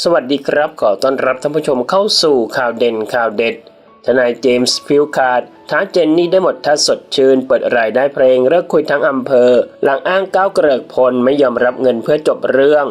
สวัสดีครับ ขอต้อนรับท่านผู้ชมเข้าสู่ข่าวเด่นข่าวเด็ด ทนายเจมส์ฟิลคาร์ดท้าเจนนี่ได้หมดถ้าสดชื่น เปิดรายได้เพลงเลิกคุยทั้งอำเภอ หลังอ้างก้าวเกริกพลไม่ยอมรับเงินเพื่อจบเรื่อง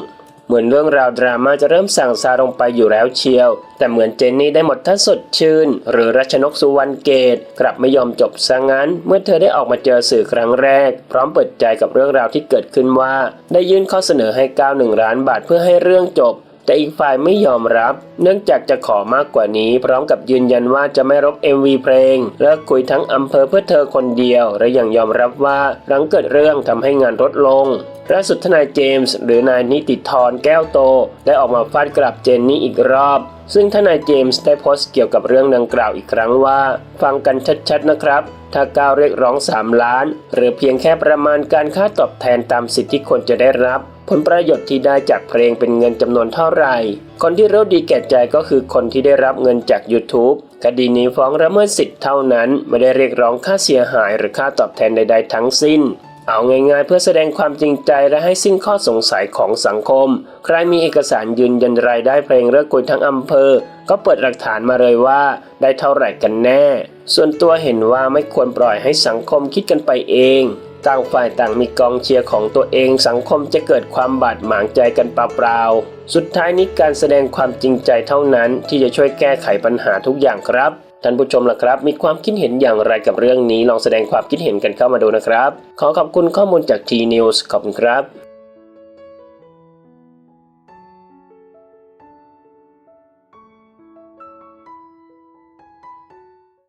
เหมือนเรื่องราวดราม่าจะเริ่มสั่งซาลงไปอยู่แล้วเชียว แต่เหมือนเจนนี่ได้หมดถ้าสดชื่น หรือรัชนกสุวรรณเกตกลับไม่ยอมจบซะงั้น เมื่อเธอได้ออกมาเจอสื่อครั้งแรก พร้อมเปิดใจกับเรื่องราวที่เกิดขึ้นว่า ได้ยื่นข้อเสนอให้ก้าวหนึ่งล้านบาทเพื่อให้เรื่องจบ แต่อีกฝ่ายไม่ยอมรับ เนื่องจากจะขอมากกว่านี้ พร้อมกับยืนยันว่าจะไม่รบ MV เพลงเลิกคุยทั้งอำเภอเพื่อเธอคนเดียว และยังยอมรับว่าหลังเกิดเรื่องทำให้งานลดลงล่าสุดทนายเจมส์หรือนายนิติธรแก้วโต ได้ออกมาฟาดกลับเจนนี่อีกรอบ ซึ่งทนายเจมส์ได้โพสต์เกี่ยวกับเรื่องดังกล่าวอีกครั้งว่า ฟังกันชัดๆนะครับ ถ้าก้าวเรียกร้อง 3 ล้าน หรือเพียงแค่ประมาณการค่าตอบแทนตามสิทธิที่ควรจะได้รับ ผลประโยชน์ที่ได้จากเพลงเป็นเงินจำนวนเท่าไหร่ คนที่รู้ดีแก่ใจก็คือคนที่ได้รับเงินจาก YouTube คดีนี้ฟ้องละเมิดสิทธิ์เท่านั้น ไม่ได้เรียกร้องค่าเสียหายหรือค่าตอบแทนใด ๆ ทั้งสิ้น เอาง่ายๆเพื่อแสดงความจริงใจและให้สิ้นข้อสงสัยของสังคม ใครมีเอกสารยืนยันรายได้เพลงเลิกกุยทั้งอำเภอ ก็เปิดหลักฐานมาเลยว่าได้เท่าไหร่กันแน่ ส่วนตัวเห็นว่าไม่ควรปล่อยให้สังคมคิดกันไปเอง ต่างฝ่ายต่างมีกองเชียร์ของตัวเองสังคมจะเกิดความบาดหมางใจกันเปล่าๆ สุดท้ายนี้การแสดงความจริงใจเท่านั้นที่จะช่วยแก้ไขปัญหาทุกอย่างครับท่านผู้ชมล่ะครับ มีความคิดเห็นอย่างไรกับเรื่องนี้ลองแสดงความคิดเห็นกันเข้ามาดูนะครับ ขอขอบคุณข้อมูลจาก T News ขอบคุณครับ